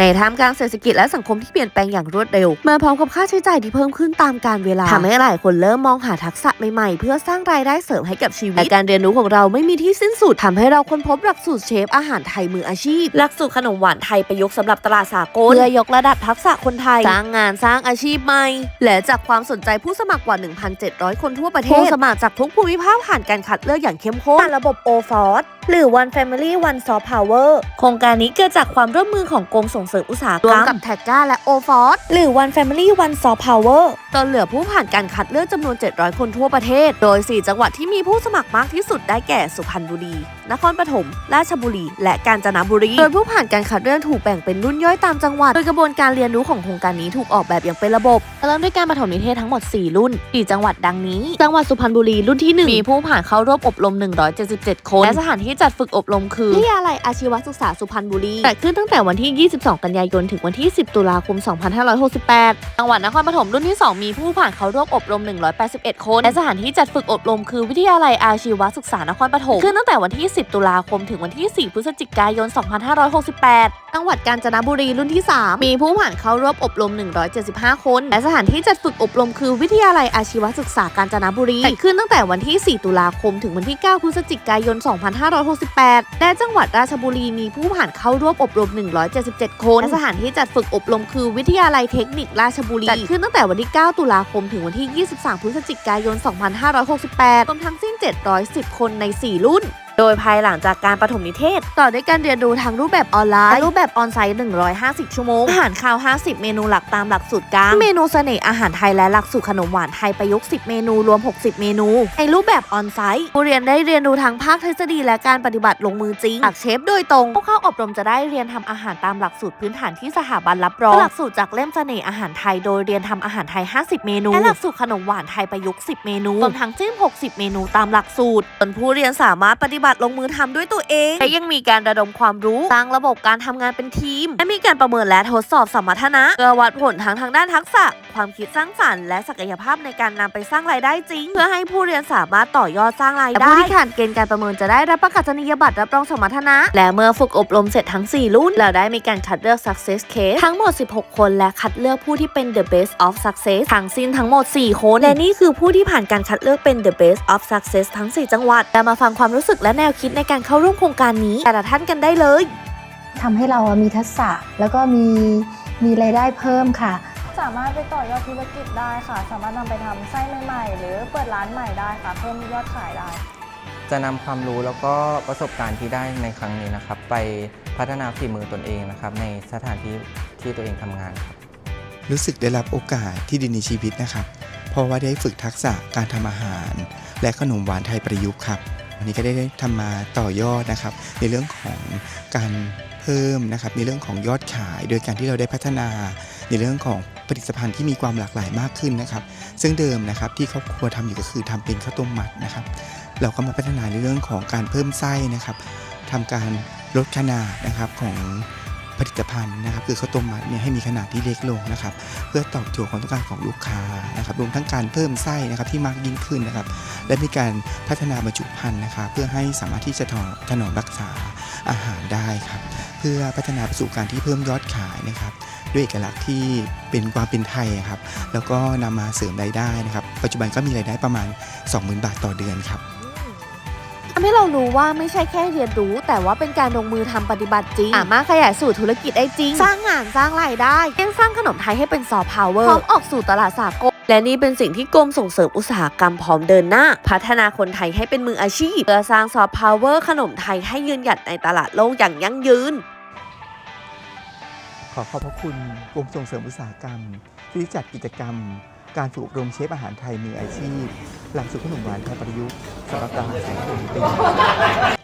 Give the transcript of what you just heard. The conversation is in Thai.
ในท่ามกลางเศรษฐกิจและสังคมที่เปลี่ยนแปลงอย่างรวดเร็ว มาพร้อมกับค่าใช้จ่ายที่เพิ่มขึ้นตามกาลเวลาทำให้หลายคนเริ่มมองหาทักษะใหม่ๆ เพื่อสร้างรายได้เสริมให้กับชีวิตและการเรียนรู้ของเราไม่มีที่สิ้นสุดทำให้เราค้นพบหลักสูตรเชฟอาหารไทยมืออาชีพ หลักสูตรขนมหวานไทยประยุกต์สำหรับตลาดสากลเพื่อยกระดับทักษะคนไทยสร้างงานสร้างอาชีพใหม่ และจากความสนใจผู้สมัครกว่า 1,700 คนทั่วประเทศผู้สมัครจากทุกภูมิภาคผ่านการคัดเลือกอย่างเข้มข้นผ่านระบบ o f o r c e หรือ One Family One Soft Power โครงการนี้เกิดจากความร่วมมือของกรมส่งเสริมอุตสาหกรรมกับแท็กก้าและ o f o r c e หรือ One Family One Soft Power จนเหลือผู้ผ่านการคัดเลือกจำนวน 700 คนทั่วประเทศ โดย 4 จังหวัดที่มีผู้สมัครมากที่สุดได้แก่สุพรรณบุรี นครปฐม ราชบุรี และกาญจนบุรี โดยผู้ผ่านการคัดเลือกถูกแบ่งเป็นรุ่นย่อยตามจังหวัด โดยกระบวนการเรียนรู้ของโครงการนี้ถูกออกแบบอย่างเป็นระบบ เริ่มด้วยการปฐมนิเทศทั้งหมด 4 รุ่น4จังหวัดดังนี้ จังหวัดสุพรรณบุรีรุ่นที่ 1 มีผู้ผ่านเข้าร่วมอบรม 177 คน และสถานที่จัดฝึกอบรมคือวิทยาลัยอาชีวศึกษาสุพรรณบุรี จัดขึ้นตั้งแต่วันที่ 22 กันยายน ถึงวันที่ 10 ตุลาคม 2568 จังหวัดนครปฐมรุ่นที่ 2 มีผู้ผ่านเข้าร่วมอบรม 181 คน และสถานที่จัดฝึกอบรมคือวิทยาลัยอาชีวศึกษานครปฐมขึ้นตั้งแต่วันที่10 ตุลาคมถึงวันที่ 4 พฤศจิกายน 2568 จังหวัดกาญจนบุรีรุ่นที่ 3 มีผู้ผ่านเข้าร่วมอบรม 175 คน และสถานที่จัดฝึกอบรมคือวิทยาลัยอาชีวศึกษากาญจนบุรีจัดขึ้นตั้งแต่วันที่ 4 ตุลาคมถึงวันที่ 9 พฤศจิกายน 2568 และจังหวัดราชบุรีมีผู้ผ่านเข้าร่วมอบรม 177 คน และสถานที่จัดฝึกอบรมคือวิทยาลัยเทคนิคราชบุรีจัดขึ้นตั้งแต่วันที่ 9 ตุลาคมถึงวันที่ 23 พฤศจิกายน 2568 รวมทั้งสิ้น 710 คนใน 4 รุ่น โดยภายหลังจากการประถมนิเทศ ต่อด้วยการเรียนรู้ทางรูปแบบออนไลน์และรูปแบบออนไซต์ 150 ชั่วโมง อาหารคาว 50 เมนูหลักตามหลักสูตรกลาง เมนูเสน่ห์อาหารไทยและหลักสูตรขนมหวานไทยประยุกต์ 10 เมนูรวม 60 เมนู ในรูปแบบออนไซต์ผู้เรียนได้เรียนรู้ทั้งภาคทฤษฎีและการปฏิบัติลงมือจริงจากเชฟโดยตรงผู้เข้าอบรมจะได้เรียนทำอาหารตามหลักสูตรพื้นฐานที่สถาบันรับรองหลักสูตรจากเล่มเสน่ห์อาหารไทยโดยเรียนทำอาหารไทย 50 เมนูและหลักสูตรขนมหวานไทยประยุกต์ 10 เมนูรวมทั้งสิ้น60 เมนูตามหลักสูตรจนผู้เรียนสามารถปฏิบัติลงมือทำด้วยตัวเอง และยังมีการระดมความรู้สร้างระบบการทำงานเป็นทีม และมีการประเมินและทดสอบสมรรถนะเพื่อวัดผลทั้งทางด้านทักษะ ความคิดสร้างสรรค์และศักยภาพในการนำไปสร้างรายได้จริง เพื่อให้ผู้เรียนสามารถต่อยอดสร้างรายได้ผู้ที่ผ่านเกณฑ์การประเมินจะได้รับประกาศนียบัตรรับรองสมรรถนะ และเมื่อฝึกอบรมเสร็จทั้ง 4 รุ่นแล้วได้มีการคัดเลือก success case ทั้งหมด 16 คนและคัดเลือกผู้ที่เป็น the best of success ทั้งสิ้นทั้งหมด 4 คนและนี่คือผู้ที่ผ่านการคัดเลือกเป็น the best of success ทั้ง 4 จังหวัด แต่มาฟังความรู้สึกและแนวคิดในการเข้าร่วมโครงการนี้ แต่ละท่านกันได้เลย ทำให้เรามีทักษะแล้วก็มีมีรายได้เพิ่มค่ะ สามารถไปต่อยอดธุรกิจได้ค่ะ สามารถนำไปทำไส้ใหม่ๆ หรือเปิดร้านใหม่ได้ค่ะ เพิ่มยอดขายได้ จะนำความรู้แล้วก็ประสบการณ์ที่ได้ในครั้งนี้นะครับ ไปพัฒนาฝีมือตนเองนะครับ ในสถานที่ที่ตัวเองทำงานครับ รู้สึกได้รับโอกาสที่ดีในชีวิตนะครับ เพราะว่าได้ฝึกทักษะการทำอาหาร และขนมหวานไทยประยุกต์ครับวั นนี้ก็ได้ทำมาต่อยอดนะครับ ในเรื่องของการเพิ่มนะครับในเรื่องของยอดขาย โดยการที่เราได้พัฒนาในเรื่องของผลิตภัณฑ์ที่มีความหลากหลายมากขึ้นนะครับ ซึ่งเดิมนะครับที่ครอบครัวทำอยู่ก็คือทำเป็นข้าวต้มมัดนะครับ เราก็มาพัฒนาในเรื่องของการเพิ่มไส้นะครับทำการลดขนาดนะครับของ ผลิตภัณฑ์นะครับคือข้าวต้มมัดเนี่ยให้มีขนาดที่เล็กลงนะครับ เพื่อตอบโจทย์ความต้องการของลูกค้านะครับรวมทั้งการเพิ่มไส้นะครับที่มากยิ่งขึ้นนะครับ และมีการพัฒนาบรรจุภัณฑ์นะครับ เพื่อให้สามารถที่จะถนอมถนอมรักษาอาหารได้ครับ เพื่อพัฒนาไปสู่การที่เพิ่มยอดขายนะครับ ด้วยเอกลักษณ์ที่เป็นความเป็นไทยครับ แล้วก็นำมาเสริมรายได้นะครับ ปัจจุบันก็มีรายได้ประมาณ 20,000 บาทต่อเดือนครับ ทำให้เรารู้ว่าไม่ใช่แค่เรียนรู้ แต่ว่าเป็นการลงมือทำปฏิบัติจริงสามารถขยายสู่ธุรกิจได้จริง สร้างงานสร้างรายได้ยังสร้างขนมไทยให้เป็นซอฟต์พาวเวอร์พร้อมออกสู่ตลาดสากลและนี่เป็นสิ่งที่กรมส่งเสริมอุตสาหกรรมพร้อมเดินหน้า พัฒนาคนไทยให้เป็นมืออาชีพเพื่อสร้างซอฟต์พาวเวอร์ขนมไทยให้ยืนหยัดในตลาดโลกอย่างยั่งยืน ขอขอบพระคุณกรมส่งเสริมอุตสาหกรรม ที่จัดกิจกรรม การฝึกอบรมเชฟอาหารไทยมืออาชีพ หลักสูตรขนมหวานไทยประยุกต์สำหรับตารแสงดวงเป็น